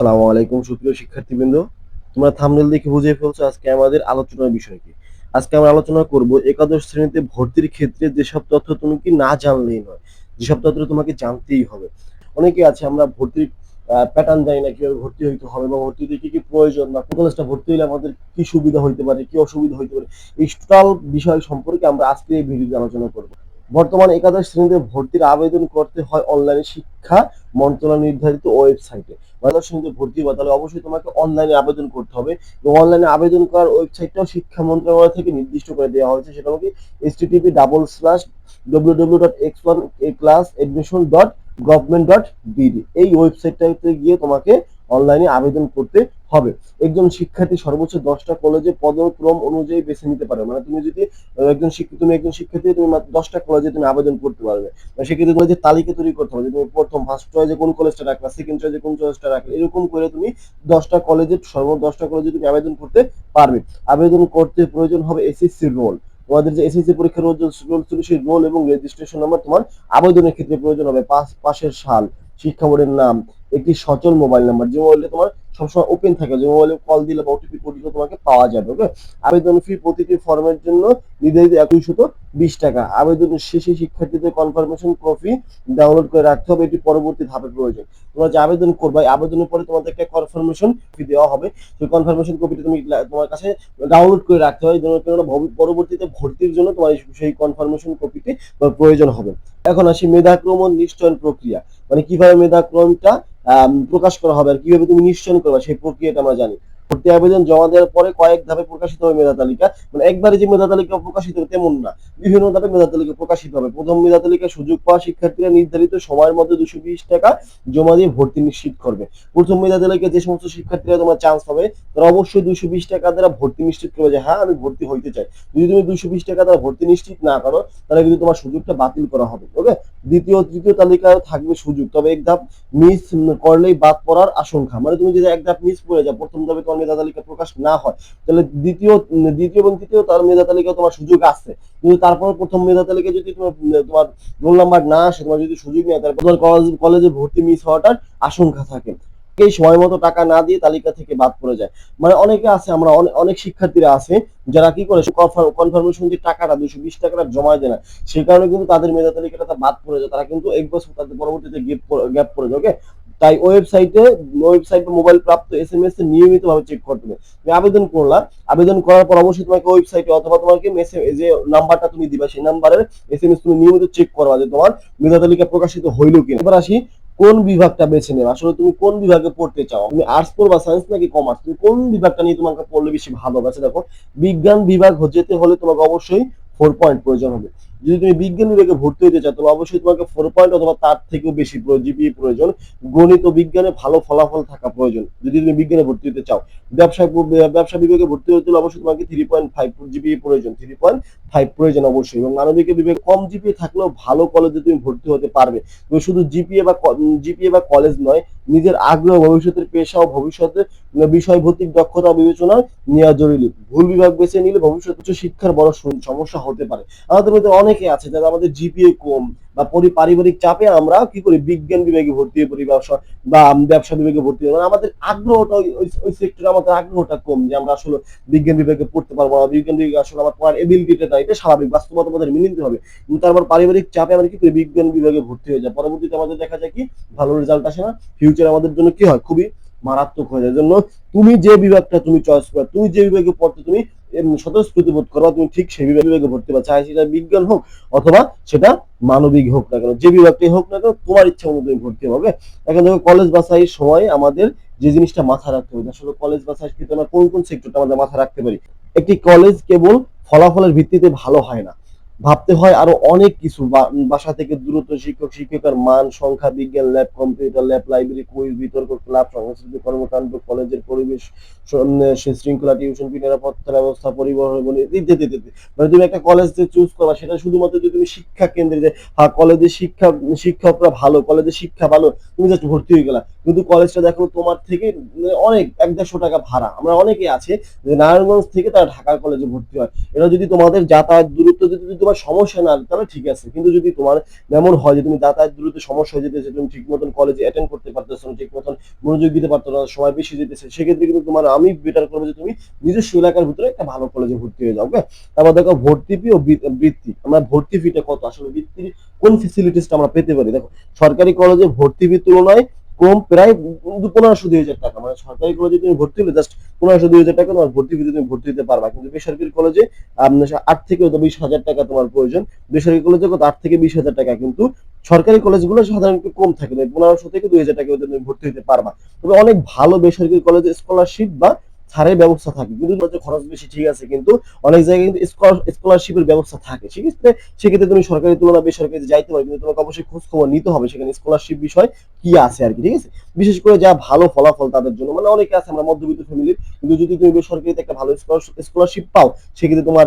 আসসালামু আলাইকুম, সুপ্রিয় শিক্ষার্থীবৃন্দ। তোমরা থামনেল দেখে বুঝে ফেলছো আজকে আমাদের আলোচনার বিষয় আজকে আমরা আলোচনা করব একাদশ শ্রেণীতে ভর্তির ক্ষেত্রে যেসব তথ্য তুমি কি না জানলেই নয়, যেসব তথ্য তোমাকে জানতেই হবে। অনেকে আছে, আমরা ভর্তির প্যাটার্ন জানি না কীভাবে ভর্তি হইতে হবে বা ভর্তিতে কি কি প্রয়োজন বা কলেজটা ভর্তি হলে আমাদের কি সুবিধা হইতে পারে, কি অসুবিধা হইতে পারে। এই টোটাল বিষয় সম্পর্কে আমরা আজকে এই ভিডিওতে আলোচনা করব। বর্তমানে একাদশ শ্রেণীতে ভর্তির আবেদন করতে হয় অনলাইনে শিক্ষা মন্ত্রণালয় নির্ধারিত ওয়েবসাইটে। একাদশ শ্রেণীতে ভর্তি হবা তাহলে অবশ্যই তোমাকে অনলাইনে আবেদন করতে হবে এবং অনলাইনে আবেদন করার ওয়েবসাইটটাও শিক্ষা মন্ত্রণালয় থেকে নির্দিষ্ট করে দেওয়া হয়েছে। সেটা হচ্ছে HTTP double slash W W dot X one A class admission dot government dot BD এই ওয়েবসাইটটাতে গিয়ে তোমাকে অনলাইনে আবেদন করতে হবে। একজন শিক্ষার্থী সর্বোচ্চ দশটা কলেজে পদক্রম অনুযায়ী বেছে নিতে পারে মানে তুমি যদি একজন শিক্ষিত তুমি একজন শিক্ষার্থী, তুমি দশটা কলেজে তুমি আবেদন করতে পারবে। সেক্ষেত্রে তোমার যে তালিকা তৈরি করতে হবে তুমি প্রথম ফার্স্ট চয়েসে কোন কলেজটা রাখলা সেকেন্ড চয়েসে কোন কলেজটা রাখলা, এরকম করে তুমি দশটা কলেজে সর্ব দশটা কলেজে তুমি আবেদন করতে পারবে। আবেদন করতে প্রয়োজন হবে এসএসসি রোল তোমাদের যে এসএসসি পরীক্ষার রোল রোল ছিল সেই রোল এবং রেজিস্ট্রেশন নাম্বার তোমার আবেদনের ক্ষেত্রে প্রয়োজন হবে। পাশের সাল, শিক্ষা বোর্ডের নাম একটি সচল মোবাইল নাম্বার যে মোবাইলটা তোমার সবসময় ওপেন থাকে, যে মোবাইলে কল দিলে বা ওটিপি কোড দিলে তোমাকে পাওয়া যাবে ওকে আবেদন ফি প্রতিটি ফর্মের জন্য নির্ধারিত একুশশত বিশ টাকা। আবেদনের শেষে শিক্ষার্থীদের কনফার্মেশন কপি ডাউনলোড করে রাখতে হবে, এটি পরবর্তী ধাপে প্রয়োজন। তোমরা যে আবেদন করবে আবেদনের পরে তোমাদের একটা কনফার্মেশন ফি দেওয়া হবে। সেই কনফার্মেশন কপিটা তুমি তোমার কাছে ডাউনলোড করে রাখতে হবে কেননা পরবর্তীতে ভর্তির জন্য তোমার সেই কনফার্মেশন কপিটি প্রয়োজন হবে। এখন আসি মেধাক্রমণ নিশ্চয়ন প্রক্রিয়া। মানে কীভাবে মেধাক্রমটা প্রকাশ করা হবে আর কীভাবে তুমি নিশ্চয়ন করবে সেই প্রক্রিয়াটা আমরা জানি। ভর্তি আবেদন জমা দেওয়ার পরে কয়েক ধাপে প্রকাশিত হবে মেধা তালিকা। মানে একবারে যে মেধা তালিকা প্রকাশিত হবে তেমন না। বিভিন্ন ধাপে মেধা তালিকা প্রকাশিত হবে। প্রথম মেধা তালিকায় সুযোগ পাওয়া শিক্ষার্থীরা নির্ধারিত সময়ের মধ্যে দুশো বিশ টাকা জমা দিয়ে ভর্তি নিশ্চিত করবে। প্রথম মেধা তালিকায় যে সমস্ত শিক্ষার্থীরা তোমার চান্স পাবে, তারা অবশ্যই দুশো বিশ টাকা দ্বারা ভর্তি নিশ্চিত করবে যে হ্যাঁ আমি ভর্তি হইতে চাই। যদি তুমি দুশো বিশ টাকা দ্বারা ভর্তি নিশ্চিত না করো, তাহলে কিন্তু তোমার সুযোগটা বাতিল করা হবে। ওকে? দ্বিতীয়, তৃতীয় তালিকায় থাকবে সুযোগ। তবে এক ধাপ মিস করলেই বাদ পড়ার আশঙ্কা। মানে তুমি যদি এক ধাপ মিস করে যাও, প্রথম ধাপে তোমার মেধা তালিকা প্রকাশ না হয়। তাহলে দ্বিতীয় দ্বিতীয় এবং তৃতীয় তার মেধা তালিকা তোমার সুযোগ আছে। কিন্তু তারপর প্রথম মেধা তালিকা যদি তোমার তোমার রোল নাম্বার না আসে, তোমার যদি সুযোগ নেই তারপর তোমার কলেজ, কলেজে ভর্তি মিস হওয়াটার আশঙ্কা থাকে। সময় মতো টাকা না দিয়ে তালিকা থেকে বাদ পড়ে যায়। মানে অনেকে আছে, আমরা অনেক শিক্ষার্থীরা আছে, যারা কি করে কনফার্মেশন যে টাকাটা বিশ টাকাটা জমা দেয় না, সেই কারণে কিন্তু তাদের মেধা তালিকাটা বাদ পড়ে যায়। তারা কিন্তু এক বছর তাদের পরবর্তীতে গ্যাপ গ্যাপ পড়ে যায় ওকে তাই ওয়েবসাইটে, ওয়েবসাইট মোবাইল প্রাপ্ত এস এম এস নিয়মিত ভাবে চেক করতে হবে। তুমি আবেদন করলা, আবেদন করার পর অবশ্যই তোমাকে ওয়েবসাইটে অথবা তোমাকে যে নাম্বারটা তুমি দিবা, সেই নাম্বারের এস এম এস তুমি নিয়মিত চেক করবা যে তোমার মেধা তালিকা প্রকাশিত হইল কিনা। এবার আসি, কোন বিভাগটা বেছে নেবে? আসলে তুমি কোন বিভাগে পড়তে চাও? তুমি আর্টস পড়বা সায়েন্স নাকি কমার্স তুমি কোন বিভাগটা নিয়ে তোমাকে পড়লে বেশি ভালো হবে? আচ্ছা দেখো, বিজ্ঞান বিভাগ যেতে হলে তোমাকে অবশ্যই ফোর পয়েন্ট প্রয়োজন হবে। যদি তুমি বিজ্ঞান বিভাগে ভর্তি হতে চাও, তাহলে অবশ্যই তোমাকে ফোর পয়েন্ট অথবা তার থেকেও বেশি জিপিএ প্রয়োজন। গণিত ও বিজ্ঞানে ভালো ফলাফল থাকা প্রয়োজন, যদি তুমি বিজ্ঞানে ভর্তি হতে চাও। ব্যবসা ব্যবসা বিভাগে ভর্তি হতে হলে অবশ্যই তোমাকে থ্রি পয়েন্ট ফাইভ জিপিএ প্রয়োজন থ্রি পয়েন্ট ফাইভ প্রয়োজন অবশ্যই। এবং মানবিক বিভাগে কম জিপিএ থাকলেও ভালো কলেজে তুমি ভর্তি হতে পারবে। তুমি শুধু জিপিএ বা জিপিএ বা কলেজ নয়, নিজের আগ্রহ, ভবিষ্যতের পেশা ও ভবিষ্যতের বিষয় ভিত্তিক দক্ষতা বিবেচনা নেওয়া জরুরি। ভুল বিভাগ বেছে নিলে ভবিষ্যৎ উচ্চ শিক্ষার বড় সমস্যা হতে পারে। আমাদের মধ্যে অনেকে আছে যারা আমাদের জিপিএ কম বা পরি- পারিবারিক চাপে আমরা কি করি, বিজ্ঞান বিভাগে ভর্তি হয়ে পড়ি ব্যবসা বা ব্যবসা বিভাগে ভর্তি হই। মানে আমাদের আগ্রহটা ওই সেক্টরে আমাদের আগ্রহটা কম যে আমরা আসলে বিজ্ঞান বিভাগে পড়তে পারব না। বিজ্ঞান বিভাগে আসলে আমার পড়ার এবিলিটিটা নাই, এটা স্বাভাবিক, বাস্তবতা আমাদের মেনে নিতে হবে। কিন্তু তারপর পারিবারিক চাপে আমরা কি করি, বিজ্ঞান বিভাগে ভর্তি হয়ে যায় পরবর্তীতে আমাদের দেখা যায় কি, ভালো রেজাল্ট আসে না। ফিউচার আমাদের জন্য কি হয়, খুবই মারাত্মক হয়ে যায়। জন্য তুমি যে বিভাগটা তুমি চয়েস করো, তুমি যে বিভাগে পড়তে তুমি স্বতঃস্ফূর্তি বোধ করো তুমি ঠিক সেই বিভাগে ভর্তি পাবে চাই সেটা বিজ্ঞান হোক অথবা সেটা মানবিক হোক না কেন, যে বিভাগটাই হোক না কেন, তোমার ইচ্ছা মতো তুমি ভর্তি হবে। এখন দেখো কলেজ বাছাইয়ের সময় আমাদের যে জিনিসটা মাথায় রাখতে হবে, আসলে কলেজ বাছাই ক্ষেত্রে আমরা কোন কোন সেক্টরটা আমাদের মাথায় রাখতে পারি? একটি কলেজ কেবল ফলাফলের ভিত্তিতে ভালো হয় না। ভাবতে হয় আরও অনেক কিছু। বাসা থেকে দূরত্ব শিক্ষক, শিক্ষিকার মান, সংখ্যা, বিজ্ঞান, lab, computer, lab, library, quiz, বিতর্ক, ক্লাব সাংস্কৃতিক কর্মকাণ্ড, কলেজের পরিবেশ শৃঙ্খলা, টিউশন নিরাপত্তা ব্যবস্থা, পরিবহন ইত্যাদি ইত্যাদি মানে তুমি একটা কলেজ চুজ করবা, সেটা শুধুমাত্র যদি তুমি শিক্ষা কেন্দ্রে যে হ্যাঁ কলেজের শিক্ষা, শিক্ষকরা ভালো কলেজের শিক্ষা ভালো, তুমি জাস্ট ভর্তি হয়ে গেলা। কিন্তু কলেজটা দেখো তোমার থেকে মানে অনেক, এক দেড়শো টাকা ভাড়া। আমরা অনেকে আছে যে, নারায়ণগঞ্জ থেকে তারা ঢাকার কলেজে ভর্তি হয়। এটা যদি তোমাদের যাতায়াত দূরত্ব যদি তোমার তোমার সমস্যা না তাহলে ঠিক আছে। কিন্তু যদি তোমার এমন হয় যে তুমি যাতায়াত দূরত্ব সমস্যা হয়ে যেতেছে, তুমি ঠিক মতন কলেজে অ্যাটেন্ড করতে পারতেছো না, ঠিক মতন মনোযোগ দিতে পারতো না, সময় বেশি যেতেছে, সেক্ষেত্রে কিন্তু তোমার আমি বেটার করব যে তুমি নিজস্ব এলাকার ভিতরে একটা ভালো কলেজে ভর্তি হয়ে যাও ওকে তারপর দেখো ভর্তি ফি ও বৃত্তি, আমরা ভর্তি ফিটা কত? আসলে বৃত্তির কোন ফেসিলিটিসটা আমরা পেতে পারি? দেখো, সরকারি কলেজে ভর্তি ফির তুলনায় কম, প্রায় পনেরোশো, দুই হাজার টাকা। মানে সরকারি কলেজে তুমি ভর্তি হলে জাস্ট পনেরোশো, দুই হাজার টাকা তোমার ভর্তি ফিতে তুমি ভর্তি হতে পারবা। কিন্তু বেসরকারি কলেজে আট থেকে বিশ হাজার টাকা তোমার প্রয়োজন। বেসরকারি কলেজে কত, আট থেকে বিশ হাজার টাকা। কিন্তু সরকারি কলেজগুলো সাধারণত কম থাকে। পনেরোশো থেকে দুই হাজার টাকা তুমি ভর্তি হতে পারবা। তবে অনেক ভালো বেসরকারি কলেজে স্কলারশিপ বা ছাড়ের ব্যবস্থা থাকে। কিন্তু খরচ বেশি, ঠিক আছে, কিন্তু অনেক জায়গায় কিন্তু স্কলারশিপের ব্যবস্থা থাকে, ঠিক আছে? সেক্ষেত্রে তুমি সরকারি তুলনা বেসরকারি যাইতে পারো, কিন্তু তোমাকে অবশ্যই খোঁজ খবর নিতে হবে, সেখানে স্কলারশিপ বিষয় কি আছে আর কি, ঠিক আছে? বিশেষ করে যা ভালো ফলাফল তাদের জন্য মানে অনেকে আছে আমরা মধ্যবিত্ত ফ্যামিলির কিন্তু যদি তুমি বেসরকারিতে একটা ভালো স্কলারশিপ পাও, সেক্ষেত্রে তোমার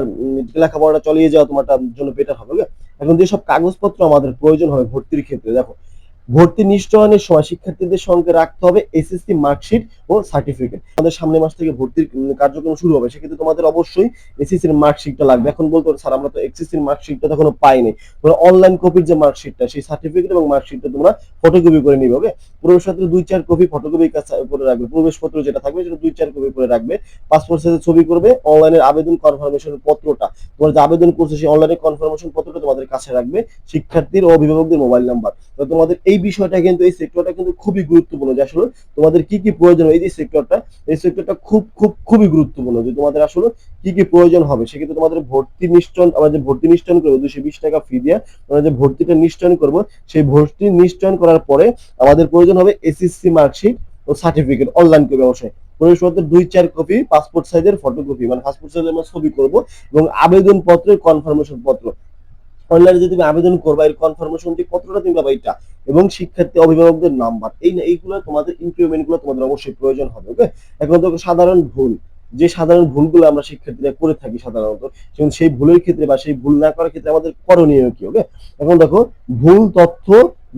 লেখাপড়াটা চালিয়ে যাওয়া তোমার জন্য বেটার হবে? এখন যেসব কাগজপত্র আমাদের প্রয়োজন হবে ভর্তির ক্ষেত্রে, দেখো ভর্তি নিশ্চয়নের সময় শিক্ষার্থীদের সঙ্গে রাখতে হবে এসএসসি মার্কশিট ও সার্টিফিকেট আমাদের সামনের মাস থেকে ভর্তির কার্যক্রম শুরু হবে, সেক্ষেত্রে তোমাদের অবশ্যই এসএসসি এর মার্কশিটটা লাগবে। এখন বলতো স্যার, আমরা তো এসএসসি এর মার্কশিটটা এখনও পাইনি। তোমরা অনলাইন কপির যে মার্কশিটটা সেই সার্টিফিকেট এবং মার্কশিটটা তোমরা ফটোকপি করে নিবে ওকে প্রবেশপত্র দুই চার কপি ফটোকপি করে রাখবে। প্রবেশপত্র যেটা থাকবে, সেটা দুই চার কপি করে রাখবে। পাসপোর্ট সাইজের ছবি করবে অনলাইনের আবেদন কনফার্মেশন পত্রটা। তোমরা যে আবেদন করছ, সেই অনলাইনে কনফার্মেশন পত্রটা তোমাদের কাছে রাখবে শিক্ষার্থীর ও অভিভাবকদের মোবাইল নাম্বার তোমাদের এই বিষয়টা কিন্তু, এই সেক্টরটা কিন্তু খুবই গুরুত্বপূর্ণ। যে আসলে তোমাদের কি কি প্রয়োজন এই যে সেক্টরটা এই সেক্টরটা খুব খুব, খুবই গুরুত্বপূর্ণ। যে তোমাদের আসলে কি কি প্রয়োজন হবে, সেক্ষেত্রে তোমাদের ভর্তি নিশ্চয়ন, আমরা যে ভর্তি নিশ্চয়ন করব, দুশো বিশ টাকা ফি দিয়ে আমরা যে ভর্তিটা নিশ্চয়ন করব, সেই ভর্তি নিশ্চয়ন করার পরে আমাদের প্রয়োজন হবে এসএসসি মার্কশিট ও সার্টিফিকেট অনলাইন করবে অবশ্যই। প্রবেশপত্রের দুই, চার কপি পাসপোর্ট সাইজের ফটোকপি মানে পাসপোর্ট সাইজের আমরা ছবি করব এবং আবেদন পত্রের কনফার্মেশন পত্র। অনলাইনে যে তুমি আবেদন করবা, এর কনফার্মেশন যে কতটা তুমি পাবা এটা, এবং শিক্ষার্থী, অভিভাবকদের নাম্বার এই না, এইগুলো তোমাদের ইনক্রিমেন্টগুলো তোমাদের অবশ্যই প্রয়োজন হবে ওকে এখন তো সাধারণ ভুল, যে সাধারণ ভুলগুলো আমরা শিক্ষার্থীরা করে থাকি সাধারণত সেই ভুলের ক্ষেত্রে বা সেই ভুল না করার ক্ষেত্রে আমাদের করণীয় কি ওকে এখন দেখো ভুল, তথ্য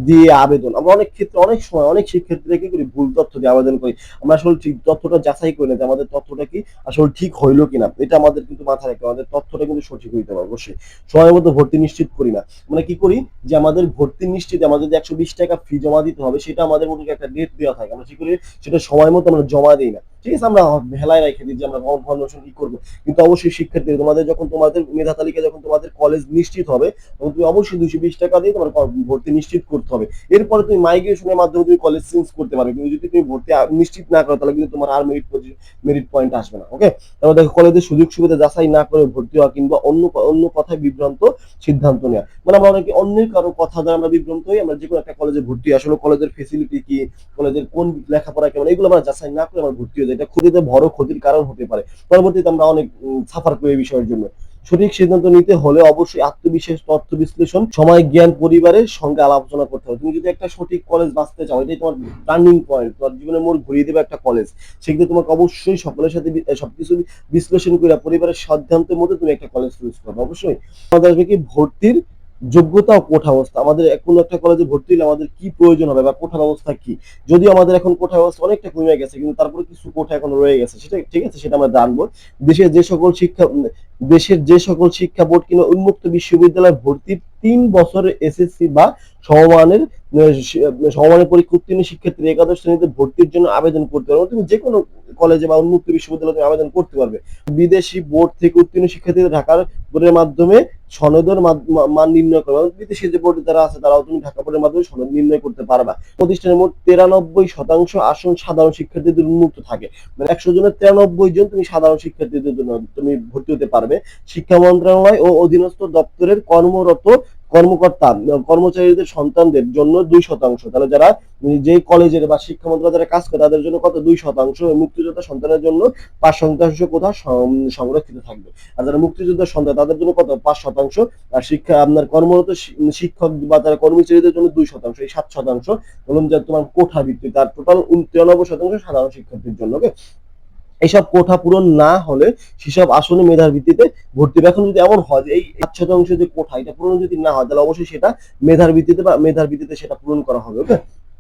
দিয়ে আবেদন। আমরা অনেক ক্ষেত্রে, অনেক সময়, অনেক শিক্ষার্থীরা কি করি, ভুল তথ্য দিয়ে আবেদন করি। আমরা আসলে ঠিক তথ্যটা যাচাই করি না যে আমাদের তথ্যটা কি আসলে ঠিক হইল কিনা। এটা আমাদের কিন্তু মাথায় রাখতে আমাদের তথ্যটা কিন্তু সঠিক হইতে হবে, অবশ্যই। সময় মতো ভর্তি নিশ্চিত করি না। আমরা কি করি যে আমাদের ভর্তি নিশ্চিত আমাদের যে একশো বিশ টাকা ফি জমা দিতে হবে, সেটা আমাদের মধ্যে একটা ডেট দেওয়া থাকে। আমরা কি করি? সেটা সময় মতো আমরা জমা দিই না। ঠিক আছে, আমরা ভেলায় রেখে দিই যে আমরা কি করব। কিন্তু অবশ্যই শিক্ষার্থী তোমাদের যখন তোমাদের মেধা তালিকা যখন তোমাদের কলেজ নিশ্চিত হবে, তখন তুমি অবশ্যই দুশো বিশ টাকা দিয়ে তোমার ভর্তি নিশ্চিত করতে হবে। এরপরে তুমি মাইগ্রেশনের মাধ্যমে তুমি কলেজ চেঞ্জ করতে পারবে। কিন্তু যদি তুমি ভর্তি নিশ্চিত না করো, তাহলে কিন্তু তোমার আর মেরিট মেরিট পয়েন্ট আসবে না ওকে তারপর দেখো কলেজের সুযোগ সুবিধা যাচাই না করে ভর্তি হওয়া কিংবা অন্য অন্য কথায় বিভ্রান্ত সিদ্ধান্ত নেওয়া। মানে আমরা অনেকে অন্যের কারও কথা দ্বারা আমরা বিভ্রান্ত হই, আমরা যে কোনো একটা কলেজে ভর্তি। আসলে কলেজের ফেসিলিটি কি? কলেজের কোন লেখাপড়া কেমন? এগুলো আমরা যাচাই না করে আমরা ভর্তি হয়ে এটা ক্ষতিতে বড় ক্ষতির কারণ হতে পারে। পরবর্তীতে আমরা অনেক সাফার করি এই বিষয়ের জন্য। সঠিক সিদ্ধান্ত নিতে হলে অবশ্যই আত্মবিশ্বাস তথ্য বিশ্লেষণ সময়, জ্ঞান, পরিবারের সঙ্গে আলোচনা করতে হবে। তুমি যদি একটা সঠিক কলেজ বাঁচতে চাও, এটাই তোমার টার্নিং পয়েন্ট তোমার জীবনের মোড় ঘুরিয়ে দেবে একটা কলেজ সেক্ষেত্রে তোমাকে অবশ্যই সকলের সাথে সবকিছু বিশ্লেষণ করে পরিবারের সিদ্ধান্তের মধ্যে তুমি একটা কলেজ চুজ করবে, অবশ্যই। আমাদের আসবে কি? ভর্তির যোগ্যতা ও কোঠা অবস্থা। আমাদের কোনো একটা কলেজে ভর্তি হলে আমাদের কি প্রয়োজন হবে বা কোঠা ব্যবস্থা কি? যদিও আমাদের এখন কোঠা ব্যবস্থা অনেকটা কমে গেছে, কিন্তু তারপরে কিছু কোঠা এখন রয়ে গেছে, সেটা ঠিক আছে, সেটা আমরা জানব। দেশের যে সকল শিক্ষা, দেশের যে সকল শিক্ষা বোর্ড কিংবা উন্মুক্ত বিশ্ববিদ্যালয় ভর্তির তিন বছরের এসএসসি বা সমমানের সমমানের পরীক্ষা উত্তীর্ণ শিক্ষার্থী একাদশ শ্রেণীতে ভর্তির জন্য আবেদন করতে পারবে। তুমি যে কোনো কলেজে বা উন্মুক্ত বিশ্ববিদ্যালয়ে আবেদন করতে পারবে। বিদেশি বোর্ড থেকে উত্তীর্ণ শিক্ষার্থীদের ঢাকার বোর্ডের মাধ্যমে সনদের মান নির্ণয় করবে। বিদেশি যে বোর্ড যারা আছে, তারাও তুমি ঢাকা বোর্ডের মাধ্যমে সনদ নির্ণয় করতে পারবা। প্রতিষ্ঠানের মোট তিরানব্বই শতাংশ আসন সাধারণ শিক্ষার্থীদের উন্মুক্ত থাকে। মানে একশো জনের তিরানব্বই জন তুমি সাধারণ শিক্ষার্থীদের জন্য তুমি ভর্তি হতে পারবে। শিক্ষা মন্ত্রণালয় ও অধীনস্থ দপ্তরের কর্মরত কর্মকর্তা, কর্মচারীদের সন্তানদের জন্য দুই শতাংশ। তাহলে যারা যে কলেজের বা শিক্ষা যারা কাজ করে, তাদের জন্য কত? দুই শতাংশ। মুক্তিযোদ্ধা সন্তানের জন্য পাঁচ শতাংশ কোথা সং- সংরক্ষিত থাকবে। আর যারা মুক্তিযোদ্ধার সন্তান, তাদের জন্য কত? পাঁচ শতাংশ। আর শিক্ষা, আপনার কর্মরত শিক্ষক বা তারা কর্মচারীদের জন্য দুই শতাংশ। এই সাত শতাংশ। বলুন যে তোমার কোঠা ভিত্তি তার টোটাল তিরানব্বই শতাংশ সাধারণ শিক্ষার্থীর জন্য ওকে এইসব কোঠা পূরণ না হলে সেসব আসনে মেধার ভিত্তিতে ভর্তি হবে। এখন যদি এমন হয় যে এই সাত শতাংশ যে কোঠা, এটা পূরণ যদি না হয়, তাহলে অবশ্যই সেটা মেধার ভিত্তিতে বা মেধার ভিত্তিতে সেটা পূরণ করা হবে, ওকে?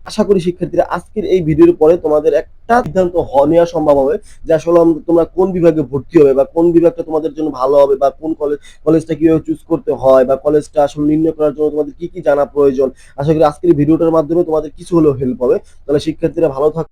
আশা করি শিক্ষার্থীরা আজকের এই ভিডিওর পরে তোমাদের একটা সিদ্ধান্ত নেওয়া সম্ভব হবে যে আসলে তোমরা কোন বিভাগে ভর্তি হবে বা কোন বিভাগটা তোমাদের জন্য ভালো হবে বা কোন কলেজ, কলেজটা কীভাবে চুজ করতে হয় বা কলেজটা আসলে নির্ণয় করার জন্য তোমাদের কি কি জানা প্রয়োজন। আশা করি আজকের ভিডিওটার মাধ্যমে তোমাদের কিছু হলেও হেল্প হবে। তাহলে শিক্ষার্থীরা ভালো থাক